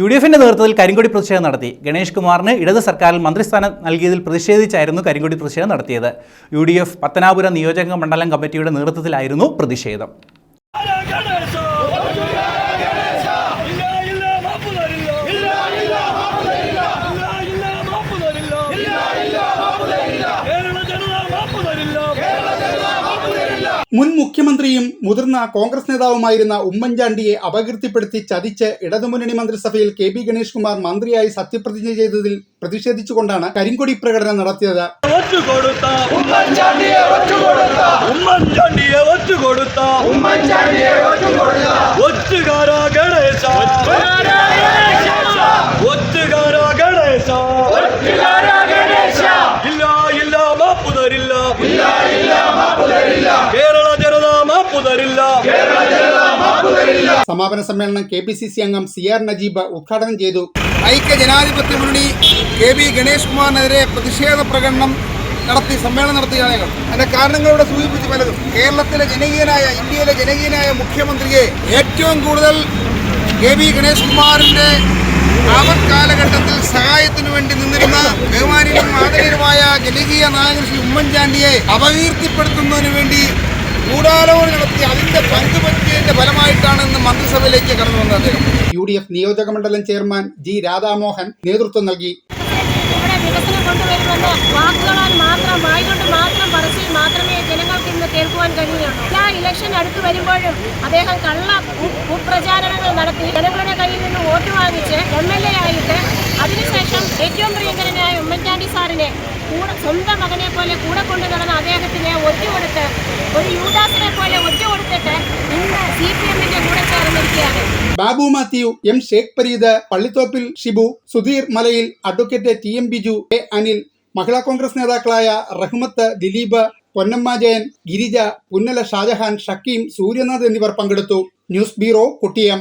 U D എഫിന്റെ നേതൃത്വത്തിൽ കരിങ്കൊടി പ്രതിഷേധം നടത്തി. ഗണേഷ് കുമാറിന് ഇടത് സർക്കാരിൽ മന്ത്രിസ്ഥാനം നൽകിയതിൽ പ്രതിഷേധിച്ചായിരുന്നു കരിങ്കൊടി പ്രതിഷേധം നടത്തിയത്. യു ഡി എഫ് പത്തനാപുരം നിയോജക മണ്ഡലം കമ്മിറ്റിയുടെ നേതൃത്വത്തിലായിരുന്നു പ്രതിഷേധം. മുൻ മുഖ്യമന്ത്രിയും മുതിർന്ന കോൺഗ്രസ് നേതാവുമായിരുന്ന ഉമ്മൻചാണ്ടിയെ അപകീർത്തിപ്പെടുത്തി ചതിച്ച് ഇടതുമുന്നണി മന്ത്രിസഭയിൽ കെ പി ഗണേഷ് കുമാർ മന്ത്രിയായി സത്യപ്രതിജ്ഞ ചെയ്തതിൽ പ്രതിഷേധിച്ചുകൊണ്ടാണ് കരിങ്കൊടി പ്രകടനം നടത്തിയത്. സമാപന സമ്മേളനം കെ പി സി സി അംഗം സി ആർ നജീബ് ഉദ്ഘാടനം ചെയ്തു. ഐക്യ ജനാധിപത്യ മുന്നണി കെ വി ഗണേഷ് കുമാറിനെതിരെ പ്രതിഷേധ പ്രകടനം നടത്തി സമ്മേളനം നടത്തുകയാണ് ഞങ്ങൾ അതിന്റെ കാരണങ്ങളിവിടെ സൂചിപ്പിച്ച് പലതും. കേരളത്തിലെ ജനകീയനായ ഇന്ത്യയിലെ ജനകീയനായ മുഖ്യമന്ത്രിയെ ഏറ്റവും കൂടുതൽ കെ വി ഗണേഷ് കുമാറിന്റെ അവർ കാലഘട്ടത്തിൽ സഹായത്തിനു വേണ്ടി നിന്നിരുന്ന ബഹുമാനിയും ആദരണീയനുമായ ജനകീയ നായകൻ ശ്രീ ഉമ്മൻചാണ്ടിയെ അപകീർത്തിപ്പെടുത്തുന്നതിന് വേണ്ടി നടത്തി അതിന്റെ പങ്ക് പറ്റിയതിന്റെ ഫലമായിട്ടാണ് ഇന്ന് മന്ത്രിസഭയിലേക്ക് കടന്നു വന്നത് അദ്ദേഹം. യു ഡി എഫ് നിയോജക മണ്ഡലം ചെയർമാൻ ജി രാധാമോഹൻ നേതൃത്വം നൽകി. വികസനം കൊണ്ടുവരുമെന്ന് വാക്കുകളാൽ മാത്രം വായിക്കൊണ്ട് മാത്രം പറച്ചിൽ മാത്രമേ ജനങ്ങൾക്ക് ഇന്ന് കേൾക്കുവാൻ കഴിയുകയുള്ളൂ. എല്ലാ ഇലക്ഷൻ അടുത്ത് വരുമ്പോഴും അദ്ദേഹം കള്ള കുപ്രചാരണങ്ങൾ നടത്തി ജനങ്ങളുടെ കയ്യിൽ നിന്ന് വോട്ട് വാങ്ങിച്ച് എം എൽ എ ആയിട്ട് അതിനുശേഷം ഏറ്റവും പ്രിയങ്കരനായ ഉമ്മൻചാണ്ടി സാറിനെ കൂടെ സ്വന്തം മകനെ പോലെ കൂടെ കൊണ്ടു നടന്ന അദ്ദേഹത്തിനെ ഒറ്റ കൊടുത്ത് ഒരു യൂദാസിനെ പോലെ ഒറ്റ കൊടുത്തിട്ട് ഇന്ന് സി പി എമ്മിന്റെ കൂടെ ചേർന്നിരിക്കുകയാണ് Babu Mathew M Sheikh Pareed Pallithoppil Shibu Sudheer Malayil advocate T M Biju A Anil Mahila Congress നേതാക്കളായ റഹ്മത്ത് ദിലീപ് പൊന്നമ്മ ജയൻ ഗിരിജ പുന്നല ഷാജഹാൻ ഷക്കീം സൂര്യനാഥ് എന്നിവർ പങ്കെടുത്തു. News bureau Kuttiyam.